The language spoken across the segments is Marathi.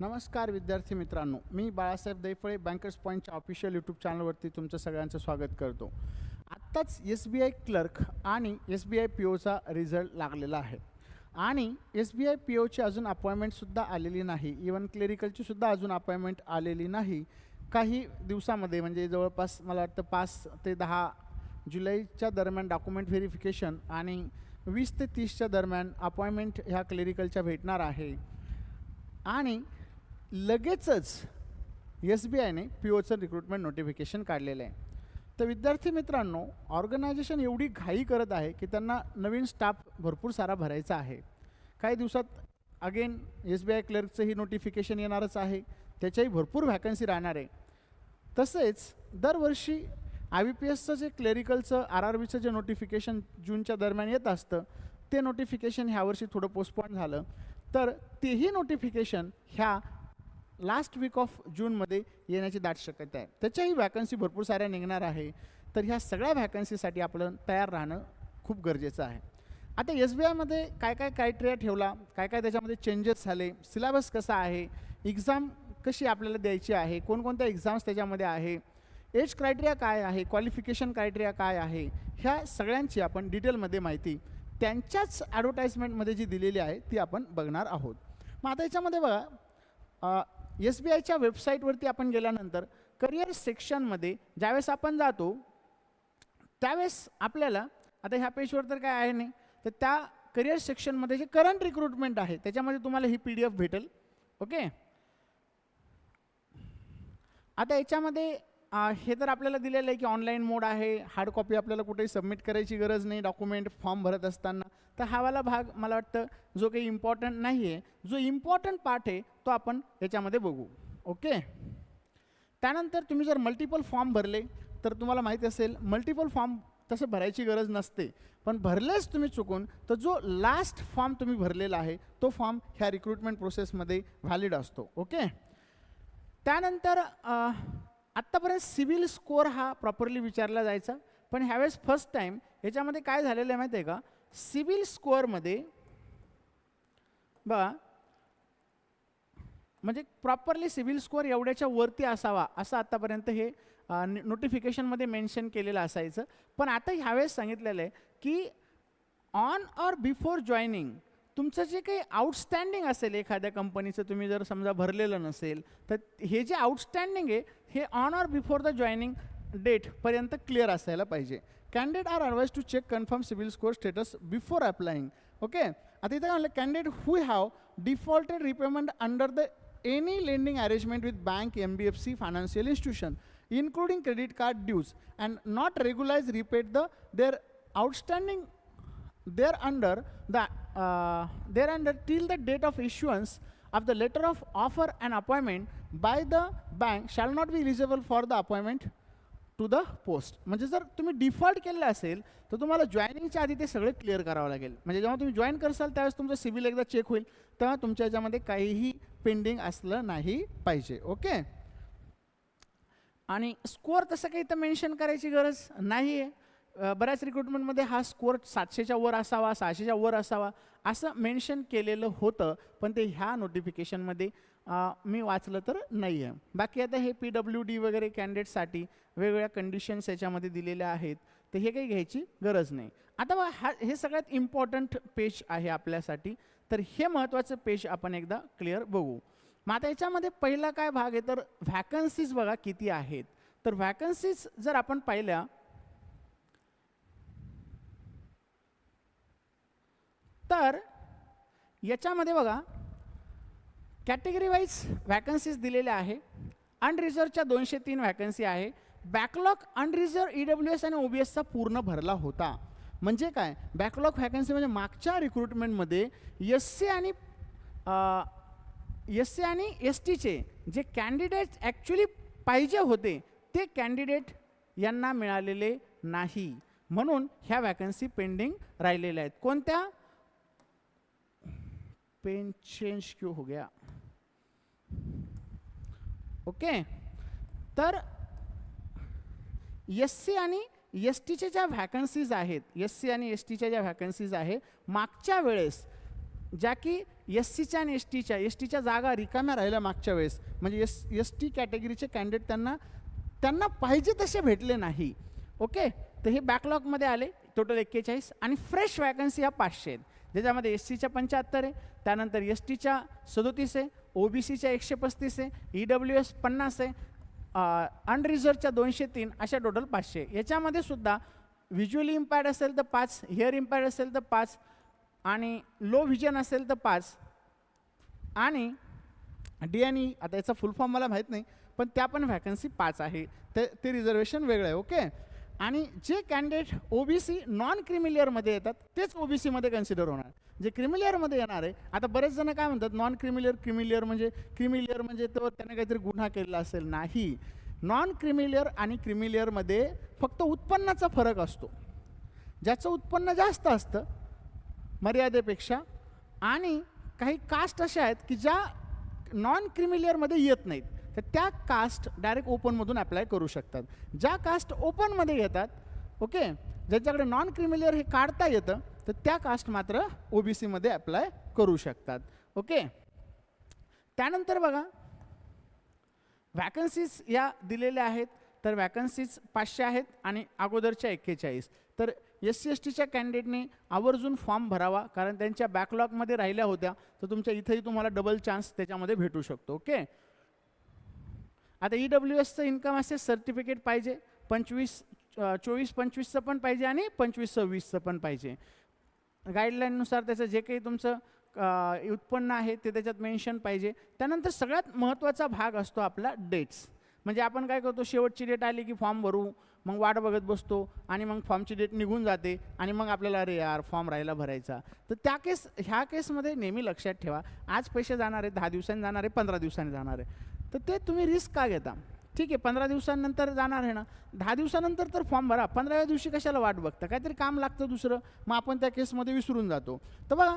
नमस्कार विद्यार्थी मित्रांनो मी बाळासाहेब दैफळे बँकर्स पॉईंटच्या ऑफिशियल यूट्यूब चॅनलवरती तुमचं सगळ्यांचं स्वागत करतो. आत्ताच एस बी आय क्लर्क आणि एस बी आय पी ओचा रिझल्ट लागलेला आहे. आणि एस बी आय पी ओची अजून अपॉइंटमेंटसुद्धा आलेली नाही. इवन क्लिरिकलचीसुद्धा अजून अपॉइंटमेंट आलेली नाही. काही दिवसामध्ये म्हणजे जवळपास मला वाटतं पाच ते दहा जुलैच्या दरम्यान डॉक्युमेंट व्हेरिफिकेशन आणि वीस ते तीसच्या दरम्यान अपॉइंटमेंट ह्या क्लेरिकलच्या भेटणार आहे. आणि लगेचच एस बी आयने पी ओचं रिक्रुटमेंट नोटिफिकेशन काढलेलं आहे. तर विद्यार्थी मित्रांनो ऑर्गनायझेशन एवढी घाई करत आहे की त्यांना नवीन स्टाफ भरपूर सारा भरायचा आहे. काही दिवसात अगेन एस बी आय क्लर्कचंही नोटिफिकेशन येणारच आहे. त्याच्याही भरपूर व्हॅकन्सी राहणार आहे. तसेच दरवर्षी आय बी पी एसचं जे क्लेरिकलचं आर आर बीचं जे नोटिफिकेशन जूनच्या दरम्यान येत असतं ते नोटिफिकेशन ह्यावर्षी थोडं पोस्टपॉन झालं. तर तेही नोटिफिकेशन ह्या लास्ट वीक ऑफ जूनमध्ये येण्याची दाट शक्यता आहे. त्याच्याही व्हॅकन्सी भरपूर साऱ्या निघणार आहे. तर ह्या सगळ्या व्हॅकन्सीसाठी आपलं तयार राहणं खूप गरजेचं आहे. आता एस बी आयमध्ये काय काय क्रायटेरिया ठेवला? काय काय त्याच्यामध्ये चेंजेस झाले? सिलेबस कसा आहे? एक्झाम कशी आपल्याला द्यायची आहे? कोणकोणत्या एक्झाम्स त्याच्यामध्ये आहे? एज क्रायटेरिया काय आहे? क्वालिफिकेशन क्रायटेरिया काय आहे? ह्या सगळ्यांची आपण डिटेलमध्ये माहिती त्यांच्याच ॲडव्हर्टाईजमेंटमध्ये जी दिलेली आहे ती आपण बघणार आहोत. मग आता याच्यामध्ये बघा एस बी आयच्या वेबसाईटवरती आपण गेल्यानंतर करिअर सेक्शनमध्ये ज्यावेळेस आपण जातो त्यावेळेस आपल्याला आता ह्या पेजवर तर काय आहे नाही तर त्या करिअर सेक्शनमध्ये जे करंट रिक्रुटमेंट आहे त्याच्यामध्ये तुम्हाला ही पी डी एफ भेटेल ओके? आता याच्यामध्ये हे तर आपल्याला दिलेलं आहे की ऑनलाईन मोड आहे हार्ड कॉपी आपल्याला कुठेही सबमिट करायची गरज नाही डॉक्युमेंट फॉर्म भरत असताना तर हावाला भाग मला वाटतं जो काही इम्पॉर्टंट नाही आहे जो इम्पॉर्टंट पार्ट आहे तो आपण याच्यामध्ये बघू. ओके त्यानंतर तुम्ही जर मल्टिपल फॉर्म भरले तर तुम्हाला माहिती असेल मल्टिपल फॉर्म तसं भरायची गरज नसते. पण भरलेच तुम्ही चुकून तर जो लास्ट फॉर्म तुम्ही भरलेला आहे तो फॉर्म ह्या रिक्रुटमेंट प्रोसेसमध्ये व्हॅलिड असतो. ओके त्यानंतर आत्तापर्यंत सिव्हिल स्कोअर हा प्रॉपरली विचारला जायचा. पण ह्यावेळेस फर्स्ट टाईम याच्यामध्ये काय झालेलं आहे माहिती आहे का? सिबिल स्कोअरमध्ये बघा म्हणजे प्रॉपरली सिबिल स्कोअर एवढ्याच्या वरती असावा असं आत्तापर्यंत हे नोटिफिकेशनमध्ये मेन्शन केलेलं असायचं. पण आता ह्यावेळेस सांगितलेलं आहे की ऑन ऑर बिफोर जॉईनिंग तुमचं जे काही आउटस्टँडिंग असेल एखाद्या कंपनीचं तुम्ही जर समजा भरलेलं नसेल तर हे जे आउटस्टँडिंग आहे हे on or before the joining डेटपर्यंत clear असायला पाहिजे. Candidates are advised to check confirm civil score status before applying. Okay. At only candidate who have defaulted repayment under the any lending arrangement with bank, MBFC, financial institution, including credit card dues, and not regularize repaid the their outstanding there under the uh, there under till the date of issuance of the letter of offer and appointment by the bank shall not be eligible for the appointment to the post म्हणजे जर तुम्ही डिफॉल्ट केलेलं असेल तर तुम्हाला जॉईनिंगच्या आधी ते सगळे क्लिअर करावं लागेल. म्हणजे जेव्हा तुम्ही जॉईन करसाल त्यावेळेस तुमचं सिबिल एकदा चेक होईल. तेव्हा तुमच्या याच्यामध्ये काहीही पेंडिंग असलं नाही पाहिजे. ओके आणि स्कोअर तसं काही तर मेन्शन करायची गरज नाही आहे बऱ्याच रिक्रुटमेंटमध्ये हा स्कोअर सातशेच्या वर असावा सहाशेच्या वर असावा असं मेन्शन केलेलं होतं पण ते ह्या नोटिफिकेशनमध्ये मी वाचलं तर नाही आहे बाकी आता हे पी डब्ल्यू डी वगैरे कॅन्डिडेटसाठी वेगवेगळ्या कंडिशन्स याच्यामध्ये दिलेल्या आहेत तर हे काही घ्यायची गरज नाही. आता हा हे सगळ्यात इम्पॉर्टंट पेज आहे आपल्यासाठी तर हे महत्त्वाचं पेज आपण एकदा क्लिअर बघू. मग आता याच्यामध्ये पहिला काय भाग आहे तर व्हॅकन्सीज बघा किती आहेत. तर व्हॅकन्सीज जर आपण पाहिल्या तर याच्यामध्ये बघा कॅटेगरी वाईज व्हॅकन्सीज दिलेल्या आहे. अनरिझर्वच्या दोनशे तीन व्हॅकन्सी आहे. Backlog unreserve E W S आणि ओ बी एसचा पूर्ण भरला होता. म्हणजे काय? बॅकलॉग व्हॅकन्सी म्हणजे मागच्या रिक्रुटमेंटमध्ये एस सी आणि एस सी आणि एस टीचे जे कॅन्डिडेट ॲक्च्युली पाहिजे होते ते कॅन्डिडेट यांना मिळालेले नाही. म्हणून ह्या वॅकन्सी पेंडिंग राहिलेल्या आहेत. कोणत्या? पेन चेंज क्यों हो गया? ओके तर एस सी आणि एस टीच्या ज्या व्हॅकन्सीज आहेत एस सी आणि एस टीच्या ज्या व्हॅकन्सीज आहे मागच्या वेळेस ज्या की एस सीच्या आणि एस टीच्या एस टीच्या जागा रिकाम्या राहिल्या मागच्या वेळेस म्हणजे एस एस टी कॅटेगरीचे कॅन्डिडेट त्यांना त्यांना पाहिजे तसे भेटले नाही. ओके तर हे बॅकलॉगमध्ये आले टोटल एक्केचाळीस आणि फ्रेश वॅकन्सी ह्या पाचशे आहेत. ज्याच्यामध्ये एस सीच्या पंच्याहत्तर आहे त्यानंतर एस टीच्या सदोतीस आहे ओ बी सीच्या एकशे पस्तीस आहे ई डब्ल्यू एस पन्नास आहे अनरिझर्वच्या दोनशे तीन अशा टोटल पाचशे याच्यामध्ये सुद्धा व्हिज्युअली इम्पॅक्ट असेल तर पाच हिअर इम्पॅक्ट असेल तर पाच आणि लो व्हिजन असेल तर पाच आणि डी एन ई आता याचा फुल फॉर्म मला माहीत नाही पण त्या पण व्हॅकन्सी पाच आहे. ते ते रिझर्वेशन वेगळं आहे ओके आणि जे candidate O B C non क्रिमिलियरमध्ये येतात तेच ओ बी सीमध्ये कन्सिडर होणार. जे क्रिमिलियरमध्ये येणार आहे आता बरेच जण काय म्हणतात non creamy layer creamy layer म्हणजे क्रिमिलियर म्हणजे तर त्याने काहीतरी गुन्हा केलेला असेल. नाही. नॉन क्रिमिलियर आणि क्रिमिलियरमध्ये फक्त उत्पन्नाचा फरक असतो. ज्याचं उत्पन्न जास्त असतं मर्यादेपेक्षा आणि काही कास्ट अशा आहेत की ज्या नॉन क्रिमिलियरमध्ये येत नाहीत. तर त्या कास्ट डायरेक्ट ओपनमधून अप्लाय करू शकतात. ज्या कास्ट ओपनमध्ये येतात ओके ज्यांच्याकडे नॉन क्रिमिलियर हे काढता येतं तर त्या कास्ट मात्र ओ बी सीमध्ये अप्लाय करू शकतात. ओके त्यानंतर बघा वॅकन्सीज या दिलेल्या आहेत तर वॅकन्सीज पाचशे आहेत आणि अगोदरच्या एक्केचाळीस. तर एस सी एस टीच्या कॅन्डिडेटने आवर्जून फॉर्म भरावा कारण त्यांच्या बॅकलॉगमध्ये राहिल्या होत्या तर तुमच्या इथंही तुम्हाला डबल चान्स त्याच्यामध्ये भेटू शकतो. ओके आता ई डब्ल्यू एसचं इन्कम असेल सर्टिफिकेट पाहिजे पंचवीस चोवीस पंचवीसचं पण पाहिजे आणि पंचवीस सव्वीसचं पण पाहिजे. गाईडलाईननुसार त्याचं जे काही तुमचं उत्पन्न आहे ते त्याच्यात मेन्शन पाहिजे. त्यानंतर सगळ्यात महत्त्वाचा भाग असतो आपला डेट्स म्हणजे आपण काय करतो शेवटची डेट आली की फॉर्म भरू मग वाट बघत बसतो आणि मग फॉर्मची डेट निघून जाते आणि मग आपल्याला अरे यार फॉर्म राहिला भरायचा. तर त्या केस ह्या केसमध्ये नेहमी लक्षात ठेवा. आज पैसे जाणार आहे दहा दिवसांनी जाणार आहे पंधरा दिवसांनी जाणार आहे. तर ते तुम्ही रिस्क का घेता? ठीक आहे पंधरा दिवसांनंतर जाणार आहे ना. दहा दिवसानंतर तर फॉर्म भरा. पंधराव्या दिवशी कशाला वाट बघता? काहीतरी काम लागतं दुसरं. मग आपण त्या केसमध्ये विसरून जातो. तर बघा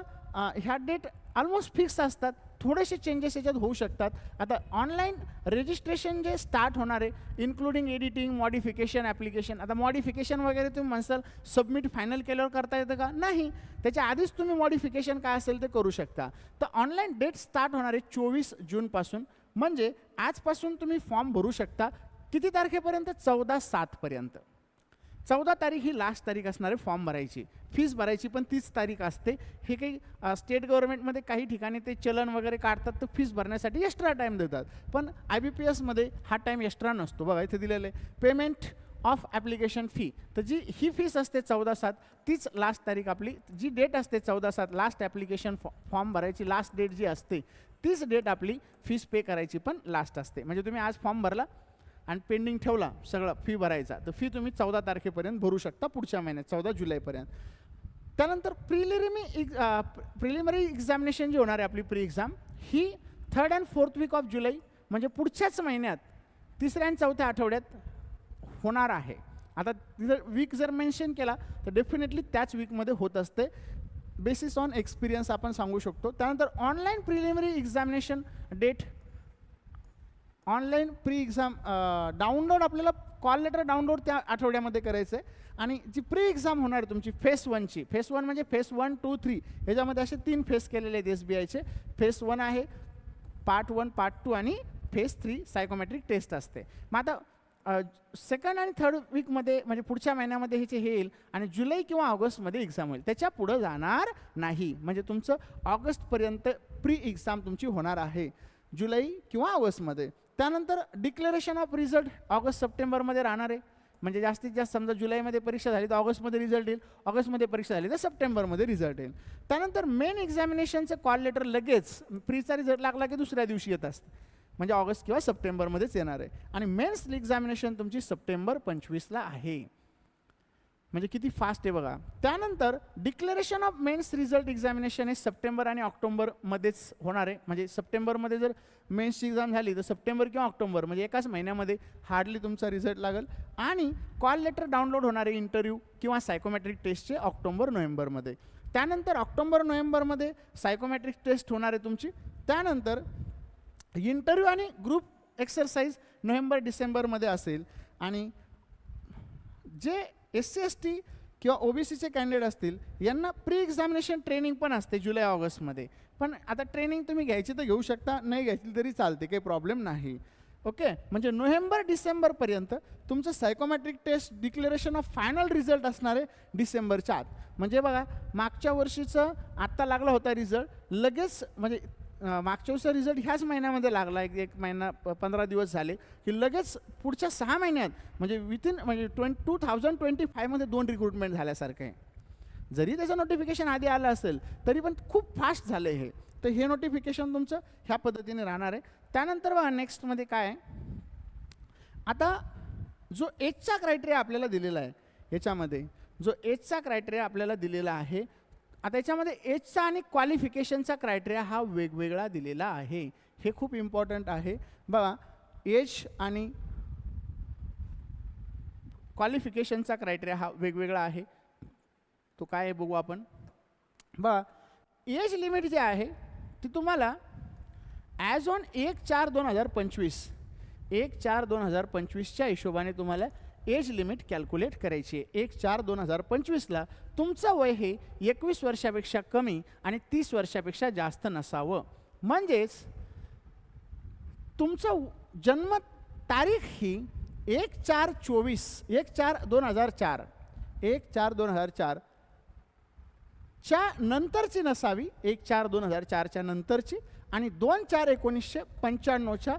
ह्या डेट ऑलमोस्ट फिक्स असतात. थोडेसे चेंजेस याच्यात होऊ शकतात. आता ऑनलाईन रजिस्ट्रेशन जे स्टार्ट होणार आहे इन्क्लुडिंग एडिटिंग मॉडिफिकेशन ॲप्लिकेशन आता मॉडिफिकेशन वगैरे तुम्ही म्हणसाल सबमिट फायनल केल्यावर करता येतं का? नाही. त्याच्या आधीच तुम्ही मॉडिफिकेशन काय असेल ते करू शकता. तर ऑनलाईन डेट स्टार्ट होणार आहे चोवीस जूनपासून. म्हणजे आजपासून तुम्ही फॉर्म भरू शकता किती तारखेपर्यंत? चौदा सातपर्यंत चौदा तारीख ही लास्ट तारीख असणार आहे फॉर्म भरायची. फीस भरायची पण तीच तारीख असते. हे काही स्टेट गव्हर्नमेंटमध्ये काही ठिकाणी ते चलन वगैरे काढतात तर फीस भरण्यासाठी एक्स्ट्रा टाईम देतात. पण आय बी पी एसमध्ये हा टाईम एक्स्ट्रा नसतो. बघा इथे दिलेलं आहे. पेमेंट ऑफ ॲप्लिकेशन फी तर जी ही फीस असते चौदा सात तीच लास्ट तारीख आपली जी डेट असते चौदा सात लास्ट ॲप्लिकेशन फॉ फॉर्म भरायची लास्ट डेट जी असते तीच डेट आपली फीस पे करायची पण लास्ट असते. म्हणजे तुम्ही आज फॉर्म भरला आणि पेंडिंग ठेवला सगळं फी भरायचा तर फी तुम्ही चौदा तारखेपर्यंत भरू शकता पुढच्या महिन्यात चौदा जुलैपर्यंत. त्यानंतर प्रिलिमिरी एक् प्रिलिमिनरी एक्झामिनेशन जी होणार आहे आपली pre exam he third and fourth week of July म्हणजे पुढच्याच महिन्यात तिसऱ्या आणि चौथ्या आठवड्यात होणार आहे. आता जर वीक जर मेन्शन केला तर डेफिनेटली त्याच वीकमध्ये होत असते. बेसिस ऑन एक्सपिरियन्स आपण सांगू शकतो. त्यानंतर online preliminary examination date online pre exam download आपल्याला कॉल लेटर डाउनलोड त्या आठवड्यामध्ये करायचं आहे. आणि जी प्री एक्झाम होणार आहे तुमची फेस वनची फेस वन म्हणजे फेस वन टू थ्री ह्याच्यामध्ये असे तीन फेस केलेले आहेत एस बी आयचे फेस वन आहे पार्ट वन पार्ट टू आणि फेस थ्री सायकोमॅट्रिक टेस्ट असते. मग आता सेकंड आणि थर्ड वीकमध्ये म्हणजे पुढच्या महिन्यामध्ये ह्याचे हे येईल आणि जुलै किंवा ऑगस्टमध्ये एक्झाम होईल. त्याच्या पुढं जाणार नाही. म्हणजे तुमचं ऑगस्टपर्यंत प्री एक्झाम तुमची होणार आहे. जुलै किंवा ऑगस्टमध्ये. त्यानंतर डिक्लेरेशन ऑफ रिझल्ट ऑगस्ट सप्टेंबरमध्ये राहणार आहे. म्हणजे जास्तीत जास्त समजा जुलैमध्ये परीक्षा झाली तर ऑगस्टमध्ये रिझल्ट येईल. ऑगस्टमध्ये परीक्षा झाली तर सप्टेंबरमध्ये रिझल्ट येईल. त्यानंतर मेन एक्झामिनेशनचं कॉल लेटर लगेच प्रीचा रिझल्ट लागला की दुसऱ्या दिवशी येत असतं. म्हणजे ऑगस्ट किंवा सप्टेंबरमध्येच येणार आहे. आणि मेन्स एक्झामिनेशन तुमची सप्टेंबर पंचवीसला आहे. म्हणजे किती फास्ट आहे बघा. त्यानंतर declaration of mains result examination हे सप्टेंबर आणि ऑक्टोबरमध्येच होणार आहे. म्हणजे सप्टेंबरमध्ये जर मेन्सची एक्झाम झाली तर सप्टेंबर किंवा ऑक्टोबर म्हणजे एकाच महिन्यामध्ये हार्डली तुमचा रिझल्ट लागेल. आणि कॉल लेटर डाउनलोड होणारे इंटरव्ह्यू किंवा सायकोमॅट्रिक टेस्टचे ऑक्टोबर नोव्हेंबरमध्ये. त्यानंतर ऑक्टोबर नोव्हेंबरमध्ये सायकोमॅट्रिक टेस्ट होणार आहे तुमची. त्यानंतर इंटरव्ह्यू आणि ग्रुप एक्सरसाइज नोव्हेंबर डिसेंबरमध्ये असेल. आणि जे एस सी एस टी किंवा ओ बी सीचे कॅन्डिडेट असतील यांना प्री एक्झामिनेशन ट्रेनिंग पण असते जुलै ऑगस्टमध्ये. पण आता ट्रेनिंग तुम्ही घ्यायची तर घेऊ शकता नाही घ्यायची तरी चालते काही प्रॉब्लेम नाही. ओके? म्हणजे नोव्हेंबर डिसेंबरपर्यंत तुमचं psychometric test declaration of final result असणार आहे डिसेंबरच्या आत. म्हणजे बघा मागच्या वर्षीचं आत्ता लागला होता रिझल्ट लगेच म्हणजे मागच्या वर्षीचा रिझल्ट ह्याच महिन्यामध्ये लागला. एक एक महिना प- पंधरा दिवस झाले की लगेच पुढच्या सहा महिन्यात म्हणजे विथिन म्हणजे ट्वें टू थाउजंड ट्वेंटी फायमध्ये दोन रिक्रुटमेंट झाल्यासारखं आहे. जरी त्याचं नोटिफिकेशन आधी आलं असेल तरी पण खूप फास्ट झालं आहे हे. तर हे नोटिफिकेशन तुमचं ह्या पद्धतीने राहणार आहे. त्यानंतर बघा नेक्स्टमध्ये काय आहे? आता जो एजचा क्रायटेरिया आपल्याला दिलेला आहे ह्याच्यामध्ये जो एजचा क्रायटेरिया आपल्याला दिलेला आहे आता याच्यामध्ये एजचा आणि क्वालिफिकेशनचा क्रायटेरिया हा वेगवेगळा दिलेला आहे. हे खूप इम्पॉर्टंट आहे. बघा एज आणि क्वालिफिकेशनचा क्रायटेरिया हा वेगवेगळा आहे. तो काय आहे बघू आपण. बघा एज लिमिट जे आहे ती तुम्हाला ॲज ऑन एक चार दोन हजार पंचवीस एक चार दोन हजार पंचवीसच्या हिशोबाने तुम्हाला एज लिमिट कॅल्क्युलेट करायची आहे. एक चार दोन हजार पंचवीसला तुमचं वय हे एकवीस वर्षापेक्षा कमी आणि तीस वर्षापेक्षा जास्त नसावं. म्हणजेच तुमचं जन्म तारीख ही एक चार चोवीस एक चार दोन हजार चार एक चार दोन हजार चार च्या नंतरची नसावी एक चार दोन हजार चारच्या नंतरची आणि दोन चार एकोणीसशे पंच्याण्णवच्या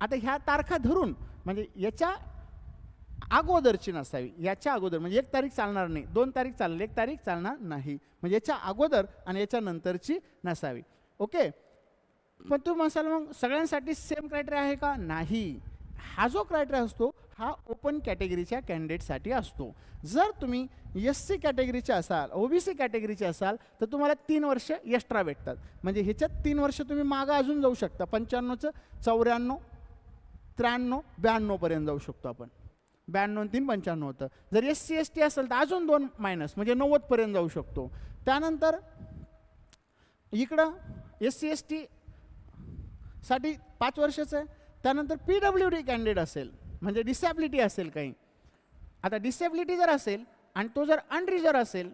आता ह्या तारखा धरून म्हणजे याच्या अगोदरची नसावी. याच्या अगोदर म्हणजे एक तारीख चालणार नाही. दोन तारीख चालणार एक तारीख चालणार नाही. म्हणजे याच्या अगोदर आणि याच्या नंतरची नसावी. ओके? पण तुम्ही म्हणसाल मग सगळ्यांसाठी सेम क्रायटेरिया आहे का? नाही. हा जो क्रायटेरिया असतो हा ओपन कॅटेगरीच्या कॅन्डिडेटसाठी असतो. जर तुम्ही एस सी कॅटेगरीचे असाल ओ बी सी कॅटेगरीचे असाल तर तुम्हाला तीन वर्ष एक्स्ट्रा भेटतात. म्हणजे ह्याच्यात तीन वर्ष तुम्ही मागं अजून जाऊ शकता. पंच्याण्णवचं चौऱ्याण्णव त्र्याण्णव ब्याण्णवपर्यंत जाऊ शकतो आपण. ब्याण्णव तीन पंच्याण्णव होतं. जर एस सी एस टी असेल तर अजून दोन मायनस म्हणजे नव्वदपर्यंत जाऊ शकतो. त्यानंतर इकडं एस सी एस टी साठी पाच वर्षाचं आहे. त्यानंतर पी डब्ल्यू डी कॅन्डिडेट असेल म्हणजे डिसॅबिलिटी असेल काही. आता डिसेबिलिटी जर असेल आणि तो जर अनरिझर्व असेल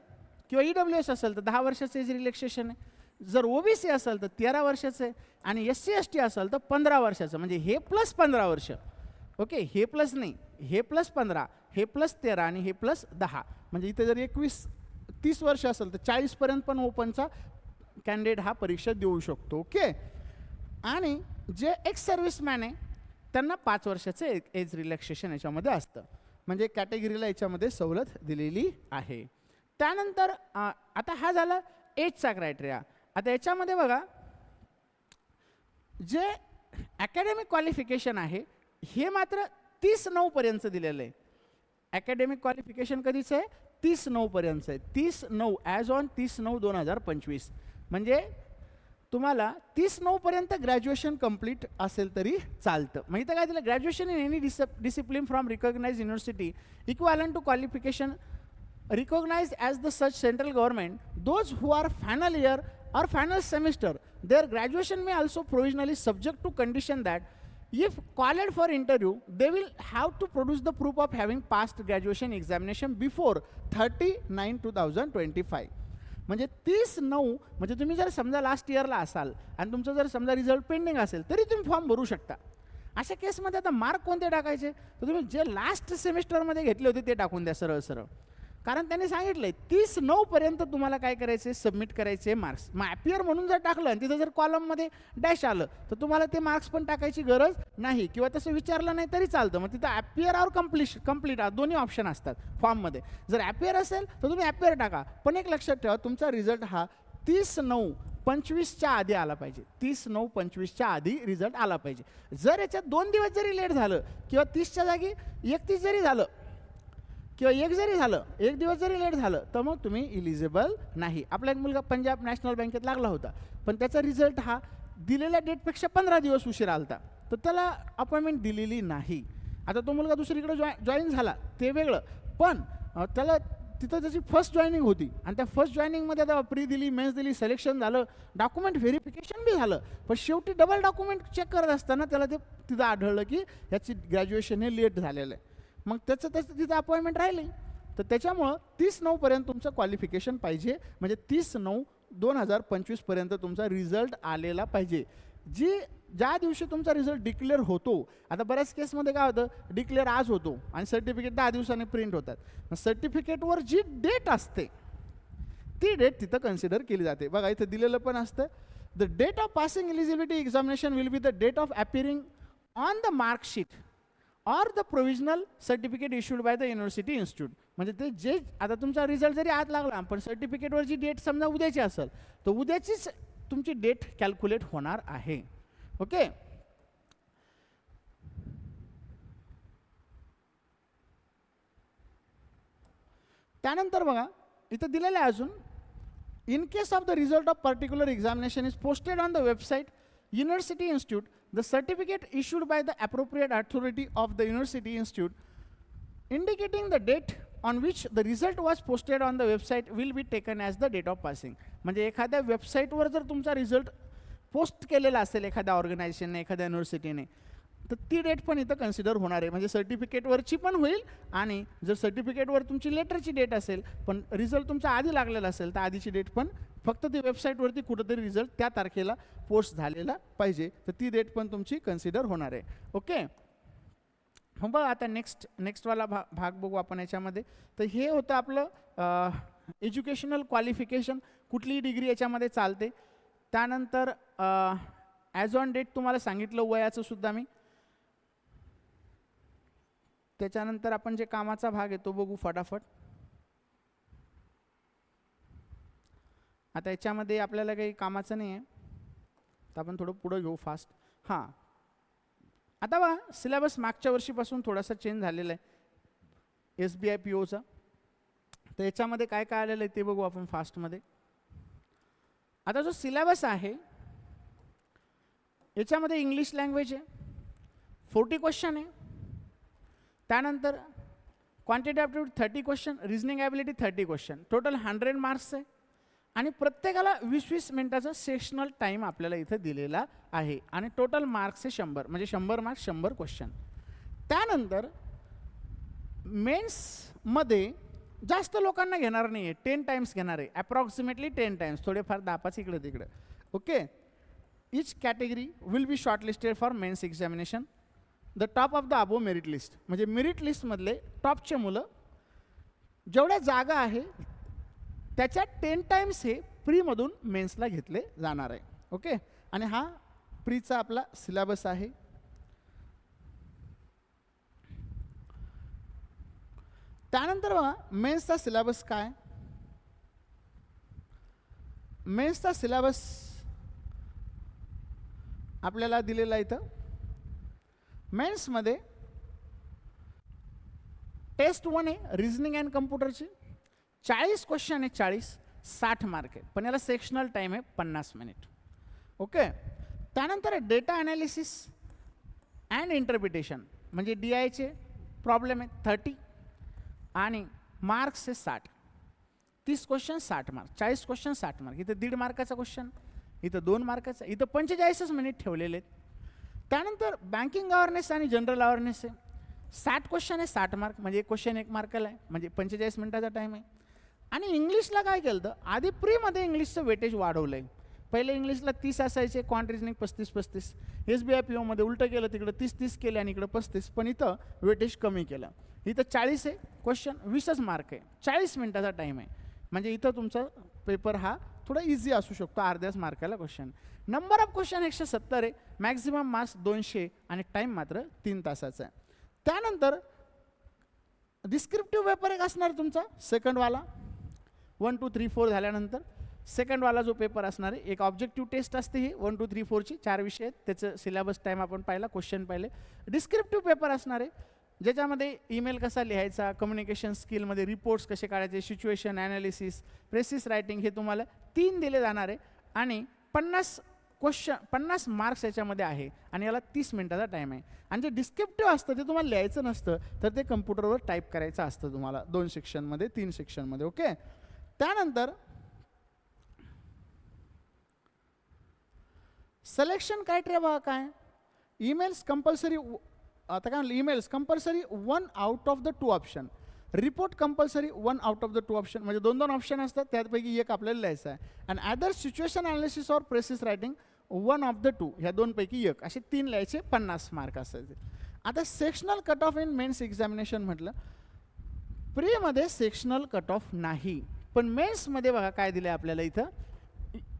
किंवा ई डब्ल्यू एस असेल तर दहा वर्षाचं एज रिलॅक्सेशन आहे. जर ओ बी सी असेल तर तेरा वर्षाचं आहे. आणि एस सी एस टी असेल तर पंधरा वर्षाचं म्हणजे हे प्लस पंधरा वर्ष. ओके हे प्लस नाही. हे प्लस पंधरा हे प्लस तेरा आणि हे प्लस दहा. म्हणजे इथे जर एकवीस तीस वर्ष असेल तर चाळीसपर्यंत पण ओपनचा कॅन्डिडेट हा परीक्षा देऊ शकतो ओके आणि जे एक्स सर्व्हिसमॅन आहे त्यांना पाच वर्षाचं ए एज रिलॅक्सेशन याच्यामध्ये असतं. म्हणजे कॅटेगरीला याच्यामध्ये सवलत दिलेली आहे. त्यानंतर आता हा झाला एजचा क्रायटेरिया आता याच्यामध्ये बघा जे अकॅडमिक क्वालिफिकेशन आहे हे मात्र तीस नऊपर्यंत दिलेलं आहे. अकॅडमिक क्वालिफिकेशन कधीचं आहे? तीस नऊपर्यंत आहे. तीस नऊ ॲज ऑन तीस नऊ दोन हजार पंचवीस. म्हणजे तुम्हाला तीस नऊपर्यंत ग्रॅज्युएशन कंप्लीट असेल तरी चालतं. म्हणजे काय दिलं ग्रॅज्युएशन इन एनी डिस discipline from recognise university equivalent to qualification recognise as the such central government those who are final year or final semester their graduation may also provisionally subject to condition that if called for interview they will have to produce the proof of having passed graduation examination before 39 2025 म्हणजे तीस नऊ म्हणजे तुम्ही जर समजा लास्ट इयरला असाल आणि तुमचं जर समजा रिझल्ट पेंडिंग असेल तरी तुम्ही फॉर्म भरू शकता. अशा केसमध्ये आता मार्क कोणते टाकायचे? तर तुम्ही जे लास्ट सेमिस्टरमध्ये घेतले होते ते टाकून द्या सरळ सरळ कारण त्यांनी आहे तीस नऊपर्यंत तुम्हाला काय करायचे सबमिट करायचे मार्क्स मग ॲपियर म्हणून जर टाकलं आणि तिथं जर कॉलममध्ये डॅश आलं तर तुम्हाला ते मार्क्स पण टाकायची गरज नाही. किंवा तसं विचारलं नाही तरी चालतं. मग तिथं ॲपियर और कम्प्लिश कंप्लीट दोन्ही ऑप्शन असतात फॉर्ममध्ये जर ॲपियर असेल तर तुम्ही ॲपियर टाका. पण एक लक्षात ठेवा तुमचा रिझल्ट हा तीस नऊ पंचवीसच्या आधी आला पाहिजे. तीस नऊ पंचवीसच्या आधी रिझल्ट आला पाहिजे. जर याच्यात दोन दिवस जरी लेट झालं किंवा तीसच्या जागी एकतीस जरी झालं किंवा एक जरी झालं एक दिवस जरी लेट झालं तर मग तुम्ही इलिजिबल नाही. आपला एक मुलगा पंजाब नॅशनल बँकेत लागला होता. पण त्याचा रिझल्ट हा दिलेल्या डेटपेक्षा पंधरा दिवस उशीर आलता. तर त्याला अपॉइंटमेंट दिलेली नाही. आता तो मुलगा दुसरीकडे जॉय जॉईन झाला ते वेगळं. पण त्याला तिथं त्याची फर्स्ट जॉईनिंग होती आणि त्या फर्स्ट जॉईनिंगमध्ये आता प्री दिली मेन्स दिली सिलेक्शन झालं डॉक्युमेंट व्हेरिफिकेशन बी झालं. पण शेवटी डबल डॉक्युमेंट चेक करत असताना त्याला ते तिथं आढळलं की याची ग्रॅज्युएशन हे लेट झालेलं आहे. मग त्याचं त्याचं तिथं अपॉइंटमेंट राहिली तर त्याच्यामुळं तीस नऊपर्यंत तुमचं क्वालिफिकेशन पाहिजे. म्हणजे तीस नऊ दोन हजार पंचवीसपर्यंत तुमचा रिझल्ट आलेला पाहिजे. जी ज्या दिवशी तुमचा रिझल्ट डिक्लेअर होतो आता बऱ्याच केसमध्ये काय होतं? डिक्लेअर आज होतो आणि सर्टिफिकेट दहा दिवसांनी प्रिंट होतात. सर्टिफिकेटवर जी डेट असते ती डेट तिथं कन्सिडर केली जाते. बघा इथं दिलेलं पण असतं. The date of passing eligibility examination will be the date of appearing on the marksheet or the provisional certificate issued by the university institute म्हणजे ते जे आता तुमचा रिझल्ट जरी आज लागला पण सर्टिफिकेटवर जी डेट समजा उद्याची असेल तर उद्याचीच तुमची डेट कॅल्क्युलेट होणार आहे. ओके त्यानंतर बघा इथं दिलेलं आहे अजून in case of the result of particular examination is posted on the website University Institute, the certificate issued by the appropriate authority of the University Institute indicating the date on which the result was posted on the website will be taken as the date of passing. म्हणजे एखाद्या वेबसाईटवर जर तुमचा रिझल्ट पोस्ट केलेला असेल एखाद्या ऑर्गनायझेशनने एखाद्या युनिव्हर्सिटीने तर ती डेट पण इथं कन्सिडर होणार आहे. म्हणजे सर्टिफिकेटवरची पण होईल आणि जर सर्टिफिकेटवर तुमची लेटरची डेट असेल पण रिझल्ट तुमचा आधी लागलेला असेल तर आधीची डेट पण फक्त ती वेबसाईटवरती कुठंतरी रिझल्ट त्या तारखेला पोस्ट झालेला पाहिजे. तर ती डेट पण तुमची कन्सिडर होणार आहे. ओके हो बघ आता नेक्स्ट नेक्स्टवाला भा भाग बघू आपण याच्यामध्ये. तर हे होतं आपलं एज्युकेशनल क्वालिफिकेशन कुठलीही डिग्री याच्यामध्ये चालते. त्यानंतर ॲज ऑन डेट तुम्हाला सांगितलं वयाचं सुद्धा मी. त्याच्यानंतर आपण जे कामाचा भाग आहे तो बघू फटाफट. आता याच्यामध्ये आपल्याला काही कामाचं नाही आहे. तर आपण थोडं पुढं घेऊ फास्ट हां. आता बघा सिलेबस मागच्या वर्षीपासून थोडासा चेंज झालेला आहे. एस बी आय पी ओचा तर याच्यामध्ये काय काय आलेलं आहे ते बघू आपण फास्टमध्ये आता जो सिलेबस आहे याच्यामध्ये इंग्लिश लँग्वेज आहे. फोर्टी क्वेश्चन आहे. त्यानंतर quantity aptitude thirty question reasoning ability thirty question total hundred marks आहे. आणि प्रत्येकाला वीस वीस मिनटाचं सेशनल टाईम आपल्याला इथं दिलेला आहे. आणि टोटल मार्क्स आहे शंभर म्हणजे शंभर मार्क्स शंभर क्वेश्चन त्यानंतर मेन्समध्ये जास्त लोकांना घेणार नाही आहे टेन टाईम्स घेणार आहे. ॲप्रॉक्सिमेटली टेन टाईम्स थोडेफार दहा पाच इकडे okay each category will be shortlisted for mains examination the top of the above merit list म्हणजे मेरिट लिस्टमधले टॉपचे मुलं जेवढ्या जागा आहे त्याच्या टेन टाईम्स हे प्रीमधून मेन्सला घेतले जाणार आहे. ओके आणि हा प्रीचा आपला सिलेबस आहे. त्यानंतर बघा मेन्सचा सिलेबस काय? मेन्सचा सिलेबस आपल्याला दिलेला इथं. मेन्समध्ये टेस्ट वन आहे रिझनिंग अँड कम्प्युटरची चाळीस क्वेश्चन आहे चाळीस साठ मार्क आहे. पण याला सेक्शनल टाईम आहे पन्नास मिनिट ओके त्यानंतर डेटा ॲनालिसिस अँड इंटरप्रिटेशन म्हणजे डी आयचे प्रॉब्लेम आहे थर्टी आणि मार्क्स आहे साठ. तीस क्वेश्चन साठ मार्क चाळीस क्वेश्चन साठ मार्क इथं दीड मार्काचा क्वेश्चन इथं दोन मार्काचा इथं पंचेचाळीसच मिनिट ठेवलेले आहेत. त्यानंतर बँकिंग अवेअरनेस आणि जनरल अवेअरनेस आहे. साठ क्वेश्चन आहे साठ मार्क म्हणजे एक क्वेश्चन एक मार्काला आहे. म्हणजे पंचेचाळीस मिनिटाचा टाईम आहे. आणि इंग्लिशला काय केलं तर आधी प्रीमध्ये इंग्लिशचं वेटेज वाढवलं आहे पहिले इंग्लिशला तीस असायचे क्वांट रिजनिंग पस्तीस पस्तीस. एस बी आय पी ओमध्ये उलटं केलं तिकडं तीस तीस केलं आणि इकडं पस्तीस. पण इथं वेटेज कमी केलं. इथं चाळीस आहे क्वेश्चन वीसच मार्क आहे. चाळीस मिनिटाचा टाईम आहे. म्हणजे इथं तुमचा पेपर हा थोडा इझी असू शकतो अर्ध्याच मार्काला क्वेश्चन नंबर ऑफ क्वेश्चन एकशे सत्तर आहे. मॅक्झिमम मार्क्स दोनशे आणि टाईम मात्र तीन तासाचा आहे. त्यानंतर डिस्क्रिप्टिव्ह पेपर एक असणार तुमचा सेकंडवाला वन टू थ्री फोर झाल्यानंतर सेकंडवाला जो पेपर असणार आहे एक ऑब्जेक्टिव्ह टेस्ट असते ही. वन टू थ्री फोरची चार विषय आहेत. त्याचं सिलेबस टाईम आपण पाहिला क्वेश्चन पाहिले. डिस्क्रिप्टिव्ह पेपर असणार आहे. ज्याच्यामध्ये ईमेल कसा लिहायचा कम्युनिकेशन स्किलमध्ये रिपोर्ट्स कसे काढायचे सिच्युएशन ॲनालिसिस प्रेसिस रायटिंग हे तुम्हाला तीन दिले जाणार आहे. आणि पन्नास क्वेश्चन पन्नास मार्क्स याच्यामध्ये आहे आणि याला तीस मिनटाचा टाईम आहे. आणि जे डिस्क्रिप्टिव्ह असतं ते तुम्हाला लिहायचं नसतं तर ते कम्प्युटरवर टाईप करायचं असतं तुम्हाला. दोन सेक्शनमध्ये तीन सेक्शनमध्ये ओके त्यानंतर सिलेक्शन क्रायटेरिया बघा काय? ईमेल्स कंपल्सरी आता काय म्हणलं? Emails compulsory one out of the two option report compulsory one out of the two option म्हणजे दोन दोन ऑप्शन असतात त्यापैकी एक आपल्याला लिहायचं आहे. And other situation analysis or precis writing one of the two ह्या दोनपैकी एक. असे तीन लिहायचे पन्नास मार्क असायचे. आता sectional cut off in mains examination म्हटलं प्रीमध्ये सेक्शनल कट ऑफ नाही. पण मेन्समध्ये बघा काय दिलं आपल्याला इथं?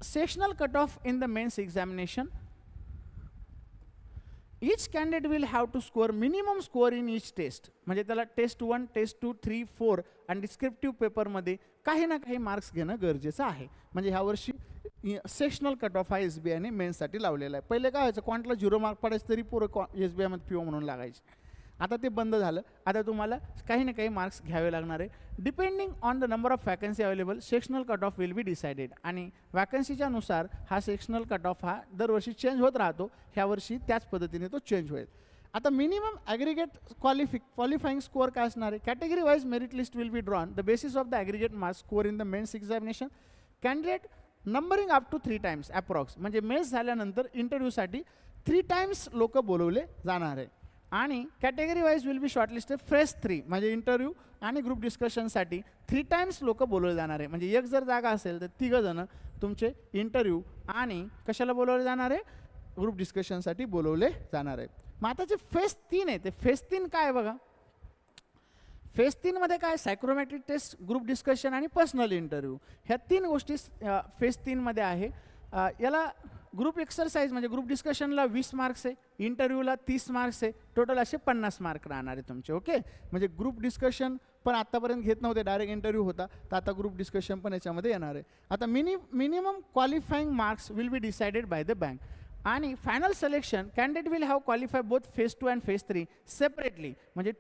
Sectional cut off in the mains examination each candidate will have to score minimum score in each test म्हणजे त्याला test one test two three four आणि डिस्क्रिप्टिव्ह पेपरमध्ये काही ना काही मार्क्स घेणं गरजेचं आहे. म्हणजे ह्या सेशनल सेक्शनल कट ऑफ हा एस बी आयने मेन्ससाठी लावलेला आहे. पहिले काय व्हायचं क्वांटला झिरो मार्क पडायचं तरी पुरं क्वा एस बी आयमध्ये पी ओ म्हणून लागायचे. आता ते बंद झालं. आता तुम्हाला काही ना काही मार्क्स घ्यावे लागणार आहे. Depending on the number of vacancy available sectional cut off will be decided आणि वॅकन्सीच्या नुसार हा सेक्शनल कट ऑफ हा दरवर्षी चेंज होत राहतो. ह्या वर्षी त्याच पद्धतीने तो चेंज होईल. आता minimum aggregate qualify qualifying score काय असणार आहे? Category wise merit list will be drawn the basis of the aggregate marks score in the mains examination candidate numbering up to three times approx म्हणजे मेस झाल्यानंतर इंटरव्ह्यूसाठी थ्री टाइम्स लोक बोलवले जाणार आहे. आणि category wise will be shortlisted fresh three म्हणजे इंटरव्ह्यू आणि ग्रुप डिस्कशनसाठी थ्री टाइम्स लोक बोलवले जाणार आहे. म्हणजे एक जर जागा असेल तर तिघंजणं तुमचे इंटरव्ह्यू आणि कशाला बोलवले जाणार आहे? ग्रुप डिस्कशनसाठी बोलवले जाणार आहे. मग आता जे फेस तीन आहे ते फेस तीन काय आहे बघा? फेस तीनमध्ये काय? Psychometric test group discussion and personal interview ह्या तीन गोष्टी फेस तीनमध्ये आहे. याला ग्रुप एक्सरसाइज म्हणजे ग्रुप डिस्कशनला वीस मार्क्स आहे. इंटरव्ह्यूला तीस मार्क्स आहे. टोटल असे पन्नास मार्क राहणार आहे तुमचे ओके म्हणजे ग्रुप डिस्कशन पण आत्तापर्यंत घेत नव्हते. डायरेक्ट इंटरव्ह्यू होता. तर आता ग्रुप डिस्कशन पण याच्यामध्ये येणार आहे. आता मिनि minimum qualifying marks will be decided by the bank आणि final selection candidate will have qualify both phase two and phase three separately म्हणजे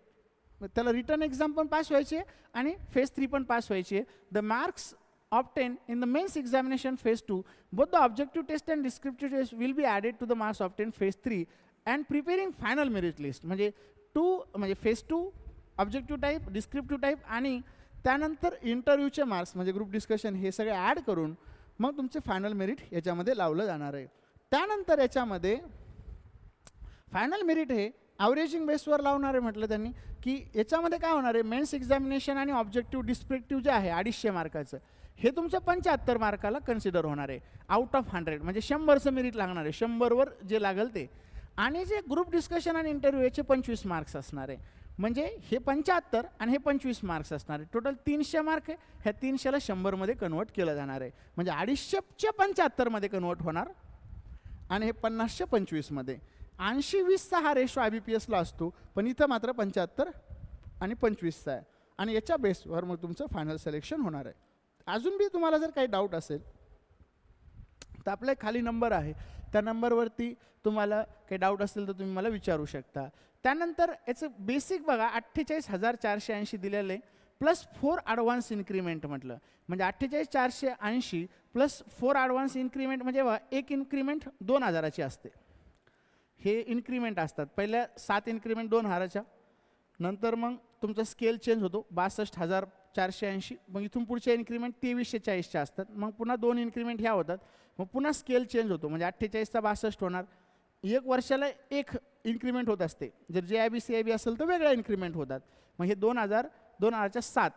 त्याला रिटर्न एक्झाम पण पास व्हायची आहे आणि फेज थ्री पण पास व्हायची. आहे the marks obtained in the mains examination phase 2 both the objective test and descriptive test will be added to the marks obtained phase 3 and preparing final merit list. म्हणजे टू म्हणजे phase two objective type descriptive type आणि त्यानंतर इंटरव्ह्यूचे मार्क्स म्हणजे ग्रुप डिस्कशन हे सगळे ॲड करून मग तुमचे फायनल मेरिट याच्यामध्ये लावलं जाणार आहे. त्यानंतर याच्यामध्ये फायनल मेरिट हे ॲव्हरेजिंग बेसवर लावणार आहे म्हटलं त्यांनी की याच्यामध्ये काय होणार आहे? मेन्स एक्झामिनेशन आणि ऑब्जेक्टिव्ह डिस्क्रिप्टिव्ह जे आहे अडीचशे मार्काचं हे तुमचं पंच्याहत्तर मार्काला कन्सिडर होणार आहे. आउट ऑफ हंड्रेड म्हणजे शंभरचं मेरिट लागणार आहे. शंभरवर जे लागेल ते. आणि जे ग्रुप डिस्कशन आणि इंटरव्ह्यू याचे पंचवीस मार्क्स असणार आहे. म्हणजे हे पंच्याहत्तर आणि हे पंचवीस मार्क्स असणार आहे. टोटल तीनशे मार्क आहे. ह्या तीनशेला शंभरमध्ये कन्वर्ट केलं जाणार आहे. म्हणजे अडीचशेच्या पंच्याहत्तरमध्ये कन्वर्ट होणार. आणि हे पन्नासशे पंचवीसमध्ये. ऐंशी वीसचा हा रेशो आय बी पी एसला असतो पण इथं मात्र पंच्याहत्तर आणि पंचवीसचा आहे. आणि याच्या बेसवर मग तुमचं फायनल सिलेक्शन होणार आहे. अजून बी तुम्हाला जर काही डाऊट असेल तर आपल्या खाली नंबर आहे. त्या नंबरवरती तुम्हाला काही डाऊट असेल तर तुम्ही मला विचारू शकता. त्यानंतर याचं बेसिक बघा अठ्ठेचाळीस हजार चारशे ऐंशी दिलेलं आहे प्लस फोर ॲडव्हान्स इन्क्रीमेंट म्हटलं. म्हणजे अठ्ठेचाळीस चारशे ऐंशी प्लस फोर ॲडव्हान्स इन्क्रीमेंट म्हणजे बघा, एक इन्क्रीमेंट दोन हजाराची असते. हे इन्क्रीमेंट असतात. पहिल्या सात इन्क्रीमेंट दोन हजाराच्या. नंतर मग तुमचा स्केल चेंज होतो. बासष्ट हजार चारशे ऐंशी. मग इथून पुढच्या इन्क्रीमेंट तेवीसशे चाळीसच्या असतात. मग पुन्हा दोन इन्क्रीमेंट ह्या होतात. मग पुन्हा स्केल चेंज होतो. म्हणजे अठ्ठेचाळीसचा बासष्ट होणार. एक वर्षाला एक इन्क्रीमेंट होत असते. जर जे I B C I B असेल तर वेगळ्या इन्क्रीमेंट होतात. मग हे दोन हजार दोन हजारच्या सात.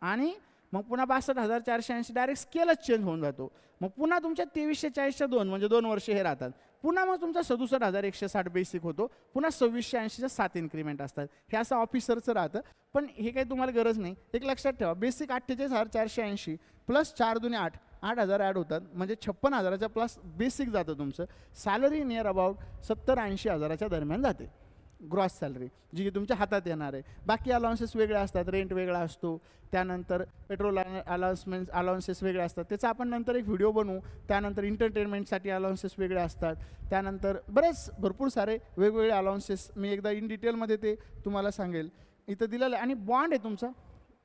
आणि मग पुन्हा बासष्ट हजार चारशे ऐंशी डायरेक्ट स्केलच चेंज होऊन जातो. मग पुन्हा तुमच्या तेवीसशे चाळीसच्या दोन म्हणजे दोन वर्ष हे राहतात. पुन्हा मग तुमचा सदुसष्ट हजार एकशे साठ बेसिक होतो. पुन्हा सव्वीसशे ऐंशीच्या सात इन्क्रीमेंट असतात. हे असं ऑफिसरचं राहतं. पण हे काही तुम्हाला गरज नाही. एक लक्षात ठेवा. बेसिक अठ्ठेचाळीस हजार चारशे ऐंशी प्लस चार दुने आठ आठ हजार ॲड होतात. म्हणजे छप्पन हजाराच्या प्लस बेसिक जातं तुमचं. सॅलरी नियर अबाउट सत्तर ऐंशी हजाराच्या दरम्यान जाते. ग्रॉस सॅलरी जी की तुमच्या हातात येणार आहे. बाकी अलाउन्सेस वेगळे असतात रेंट वेगळा असतो त्यानंतर पेट्रोल अलाउन्समेंट अलाउन्सेस वेगळे असतात. त्याचा आपण नंतर एक व्हिडिओ बनवू. त्यानंतर इंटरटेनमेंटसाठी अलाउन्सेस वेगळे असतात. त्यानंतर बरेच भरपूर सारे वेगवेगळे अलाउन्सेस मी एकदा इन डिटेलमध्ये ते तुम्हाला सांगेल. इथं दिलेलं आहे. आणि बॉन्ड आहे तुमचा.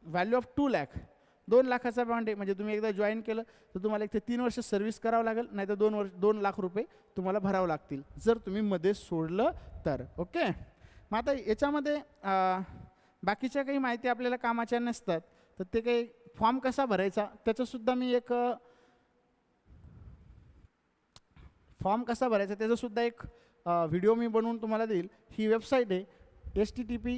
व्हॅल्यू ऑफ टू लॅक दोन लाखाचा बॉन्ड आहे. म्हणजे तुम्ही एकदा जॉईन केलं तर तुम्हाला एक ते तीन वर्ष सर्व्हिस करावं लागेल नाही तर दोन वर्ष दोन लाख रुपये तुम्हाला भरावं लागतील जर तुम्ही मध्ये सोडलं तर. ओके मग आता याच्यामध्ये बाकीच्या काही माहिती आपल्याला कामाच्या नसतात तर ते काही फॉर्म कसा भरायचा त्याचंसुद्धा मी एक फॉर्म कसा भरायचा त्याचासुद्धा एक व्हिडिओ मी बनवून तुम्हाला देईल. ही वेबसाईट आहे H T T P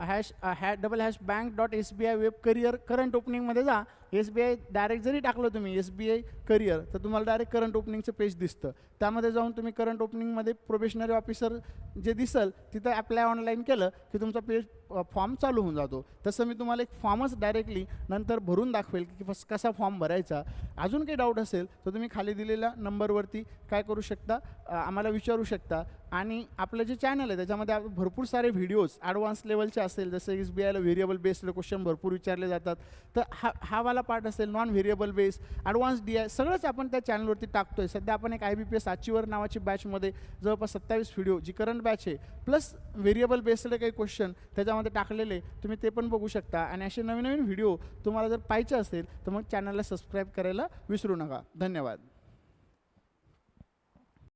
hash हॅ double hash bank dot S B I web career current ओपनिंगमध्ये जा. एस बी आय डायरेक्ट जरी टाकलं तुम्ही एस बी आय करिअर तर तुम्हाला डायरेक्ट करंट ओपनिंगचं पेज दिसतं. त्यामध्ये जाऊन तुम्ही करंट ओपनिंगमध्ये प्रोबेशनरी ऑफिसर जे दिसल तिथं ॲप्लाय ऑनलाईन केलं की तुमचा पेज फॉर्म चालू होऊन जातो. तसं मी तुम्हाला एक फॉर्मच डायरेक्टली नंतर भरून दाखवेल की फस कसा फॉर्म भरायचा. अजून काही डाऊट असेल तर तुम्ही खाली दिलेल्या नंबरवरती काय करू शकता आम्हाला विचारू शकता. आणि आपलं जे चॅनल आहे त्याच्यामध्ये भरपूर सारे व्हिडिओज ॲडव्हान्स लेवलचे असेल जसं एस बी आयला व्हेरिएबल बेस्ड क्वेश्चन भरपूर विचारले जातात. तर हा हा वाला पार्ट असेल non variable base advance D I सगळंच आपण त्या चॅनलवरती टाकतो आहे सध्या आपण एक I B P S achiever नावाची बॅचमध्ये जवळपास सत्तावीस व्हिडिओ जी करंट बॅच आहे प्लस व्हेरिएबल बेस्ड काही क्वेश्चन त्याच्यामध्ये टाकलेले तुम्ही ते पण बघू शकता. आणि असे नवीन नवीन व्हिडिओ तुम्हाला जर पाहिजे असेल तर मग चॅनलला सबस्क्राईब करायला विसरू नका. धन्यवाद.